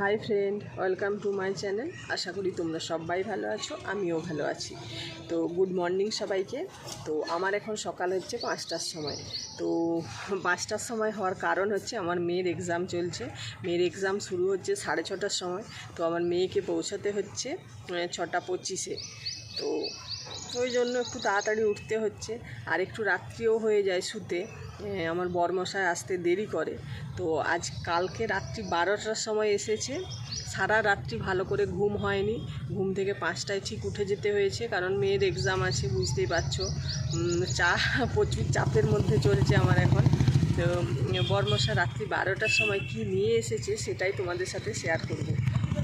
Hi friend, welcome to my channel. আশা করি তোমরা সবাই ভালো আছো, আমিও ভালো আছি। তো গুড মর্নিং সবাইকে। তো আমার এখন সকাল হচ্ছে পাঁচটার সময়। তো পাঁচটার সময় হওয়ার কারণ হচ্ছে আমার মেয়ের এক্সাম চলছে। মেয়ের এক্সাম শুরু হচ্ছে সাড়ে ছটার সময়। তো আমার মেয়েকে পৌঁছাতে হচ্ছে ছটা পঁচিশে। তো ওই জন্য একটু তাড়াতাড়ি উঠতে হচ্ছে। আর একটু রাত্রিও হয়ে যায় শুতে। আমার বরমশায় আসতে দেরি করে। তো আজ কালকে রাত্রি বারোটার সময় এসেছে। সারা রাত্রি ভালো করে ঘুম হয়নি। ঘুম থেকে পাঁচটায় ঠিক উঠে যেতে হয়েছে, কারণ মেয়ের এক্সাম আছে, বুঝতেই পারছ। চা, প্রচুর চাপের মধ্যে চলছে আমার এখন। তো বরমশা রাত্রি বারোটার সময় কি নিয়ে এসেছে সেটাই তোমাদের সাথে শেয়ার করব।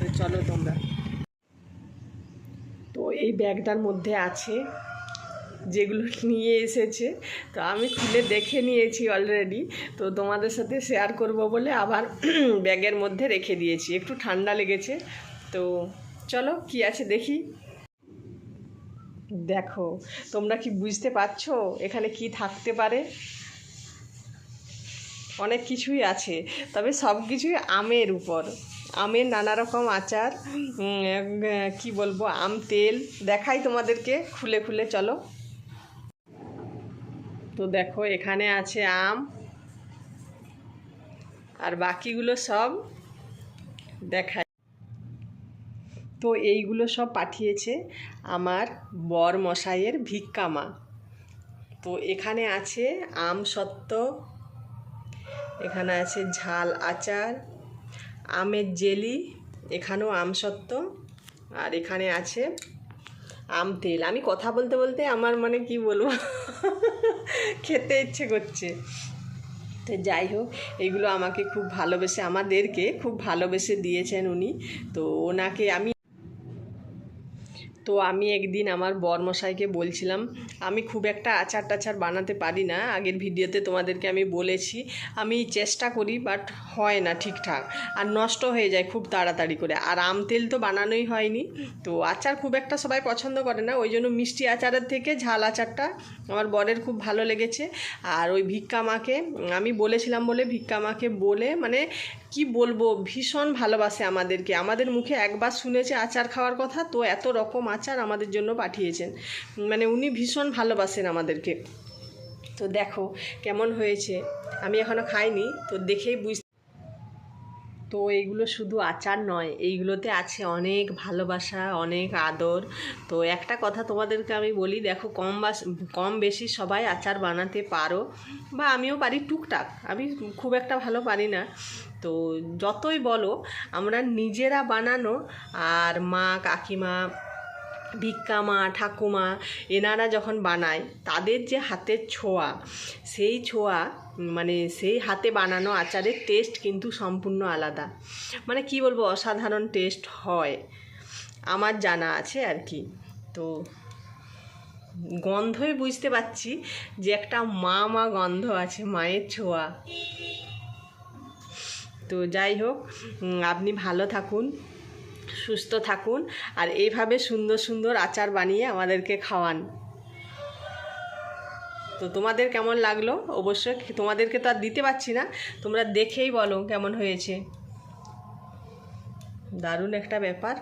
তো চলো তোমরা। তো এই ব্যাগটার মধ্যে আছে যেগুলো নিয়ে এসেছে। তো আমি খুলে দেখে নিয়েছি অলরেডি তো তোমাদের সাথে শেয়ার করব বলে আবার ব্যাগের মধ্যে রেখে দিয়েছি। একটু ঠান্ডা লেগেছে। তো চলো, কি আছে দেখি? দেখো, তোমরা কি বুঝতে পারছ এখানে কি থাকতে পারে? অনেক কিছুই আছে, তবে সব কিছুই আমের উপর। আমের নানা রকম আচার কি বলব, আম, তেল দেখাই তোমাদেরকে খুলে খুলে, চলো। তো দেখো, এখানে আছে আম আর বাকিগুলো সব দেখাই। তো এইগুলো সব পাঠিয়েছে আমার বর মশাইয়ের ভিক্ষামা তো এখানে আছে আম সত্ত্ব, এখানে আছে ঝাল আচার, আমের জেলি, এখানেও আম সত্ত্ব, আর এখানে আছে আম, তেল। আমি কথা বলতে বলতে আমার মানে কি বলব? খেতে ইচ্ছে করছে। তো যাই হোক, এগুলো আমাকে খুব ভালোবেসে, আমাদেরকে খুব ভালোবেসে দিয়েছেন উনি। তো ওনাকে আমি তো আমি একদিন আমার বরমশাইকে বলছিলাম, আমি খুব একটা আচার টাচার বানাতে পারি না, আগের ভিডিওতে তোমাদেরকে আমি বলেছি, আমি চেষ্টা করি বাট হয় না ঠিকঠাক, আর নষ্ট হয়ে যায় খুব তাড়াতাড়ি করে, আর আম তেল তো বানানোই হয়নি, তো আচার খুব একটা সবাই পছন্দ করে না, ওই জন্য মিষ্টি আচারের থেকে ঝাল আচারটা আমার বরের খুব ভালো লেগেছে, আর ওই ভিক্ষা মাকে, আমি বলেছিলাম বলে ভিক্ষা মাকে বলে মানে কি বলব, ভীষণ ভালোবাসে আমাদেরকে, আমাদের মুখে একবার শুনেছে আচার খাওয়ার কথা, তো এত রকম আচার আমাদের জন্য পাঠিয়েছেন। মানে উনি ভীষণ ভালোবাসেন আমাদেরকে। তো দেখো কেমন হয়েছে। আমি এখনও খাইনি, তো দেখেই বুঝ তো এইগুলো শুধু আচার নয়, এইগুলোতে আছে অনেক ভালোবাসা, অনেক আদর। তো একটা কথা তোমাদেরকে আমি বলি, দেখো কম বাস কম বেশি সবাই আচার বানাতে পারো, বা আমিও পারি টুকটাক। আমি খুব একটা ভালো পারি না। তো যতই বলো, আমরা নিজেরা বানানো, আর মা কাকিমা ভিক্ষামা, ঠাকুমা, এনারা যখন বানায়, তাদের যে হাতের ছোঁয়া, সেই ছোঁয়া মানে সেই হাতে বানানো আচারের টেস্ট কিন্তু সম্পূর্ণ আলাদা। মানে কি বলব, অসাধারণ টেস্ট হয়। আমার জানা আছে আর কি। তো, গন্ধই বুঝতে পারছি যে একটা মা মা গন্ধ আছে, মায়ের ছোঁয়া। তো যাই হোক আপনি ভালো থাকুন। সুস্থ থাকুন আর এইভাবে সুন্দর সুন্দর আচার বানিয়ে আমাদেরকে খাওয়ান। তো তোমাদের কেমন লাগল? অবশ্যই তোমাদেরকে তো আর দিতে পারছি না। তোমরা দেখেই বলো কেমন হয়েছে। দারুণ একটা ব্যাপার।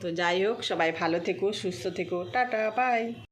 তো যাই হোক, সবাই ভালো থেকো, সুস্থ থেকো। Tata bye